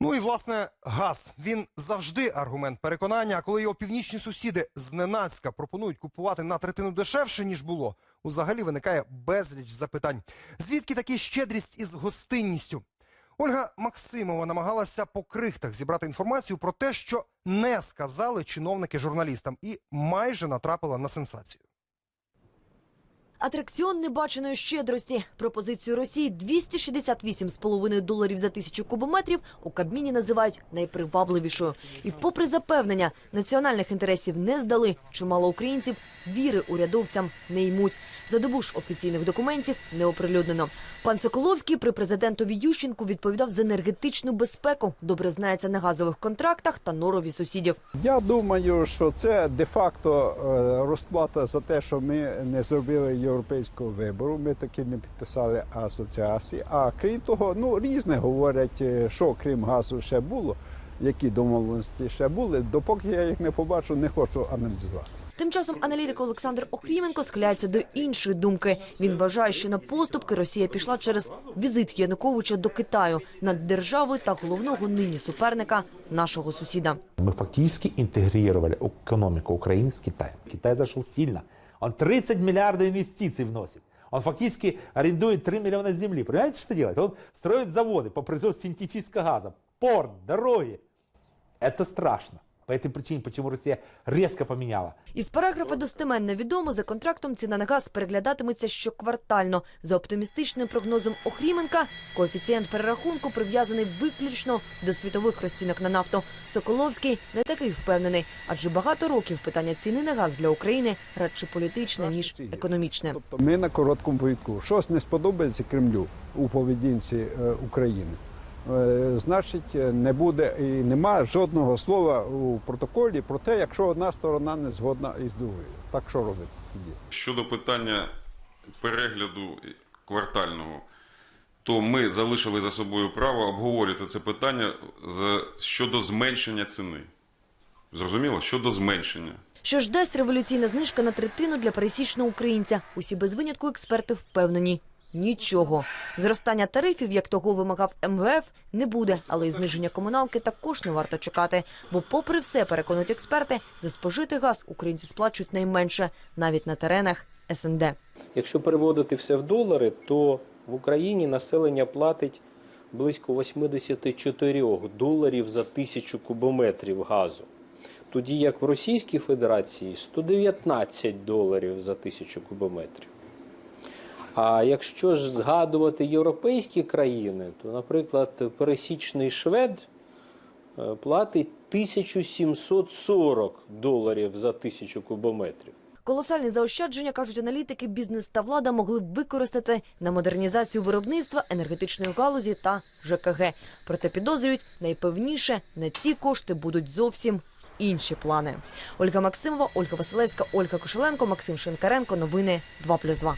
Ну і власне газ. Він завжди аргумент переконання. А коли його північні сусіди зненацька пропонують купувати на третину дешевше ніж було, узагалі виникає безліч запитань. Звідки такі щедрість із гостинністю? Ольга Максимова намагалася по крихтах зібрати інформацію про те, що не сказали чиновники журналістам, і майже натрапила на сенсацію. Атракціон небаченої щедрості. Пропозицію Росії 268,5 доларів за тисячу кубометрів у Кабміні називають найпривабливішою. І попри запевнення, національних інтересів не здали, чимало українців віри урядовцям не ймуть. За добу ж офіційних документів не оприлюднено. Пан Соколовський при президентові Ющенку відповідав за енергетичну безпеку. Добре знається на газових контрактах та норові сусідів. Я думаю, що це де-факто е, розплата за те, що ми не зробили європейського вибору. Ми таки не підписали асоціації. А крім того, ну різне говорять, е, що крім газу ще було, які домовленості ще були. Допоки я їх не побачу, не хочу аналізувати. Тим часом аналітик Олександр Охріменко схиляється до іншої думки. Він вважає, що на поступки Росія пішла через візит Януковича до Китаю над державою та головного нині суперника нашого сусіда. Мы фактически интегрировали экономику Украины с Китаем. Китай зашел сильно. Он 30 миллиардов инвестиций вносит. Он фактически арендует 3 миллиона земли. Понимаете, что делает? Он строит заводы по производству синтетического газа, порт, дороги. Это страшно. По этой причине, почему Россия резко поменяла. Із параграфа достеменно відомо, за контрактом ціна на газ переглядатиметься щоквартально. За оптимістичним прогнозом Охріменка, коефіцієнт перерахунку прив'язаний виключно до світових розцінок на нафту. Соколовський не такий впевнений, адже багато років питання ціни на газ для України радше політичне, ніж економічне. Тобто ми на короткому повідку. Щось не сподобається Кремлю у поведінці е, України. Е, Значить, е, не буде і нема жодного слова у протоколі про те, якщо одна сторона не згодна із другою. Так що робити тоді? Щодо питання перегляду квартального, то ми залишили за собою право обговорювати це питання за- щодо зменшення ціни. Зрозуміло? Щодо зменшення. Що ж дасть революційна знижка на третину для пересічного українця? Усі без винятку експерти впевнені. Нічого. Зростання тарифів, як того вимагав МВФ, не буде, але й зниження комуналки також не варто чекати. Бо, попри все, переконують експерти, за спожитий газ українці сплачують найменше, навіть на теренах СНД. Якщо переводити все в долари, то в Україні населення платить близько 84 доларів за тисячу кубометрів газу. Тоді як в Російській Федерації 119 доларів за тисячу кубометрів. А якщо ж згадувати європейські країни, то, наприклад, пересічний швед е, платить 1740 доларів за тисячу кубометрів. Колосальні заощадження, кажуть аналітики, бізнес та влада могли б використати на модернізацію виробництва, енергетичної галузі та ЖКГ. Проте підозрюють, найпевніше на ці кошти будуть зовсім інші плани. Ольга Максимова, Ольга Василевська, Ольга Кошеленко, Максим Шинкаренко. Новини 2+,2.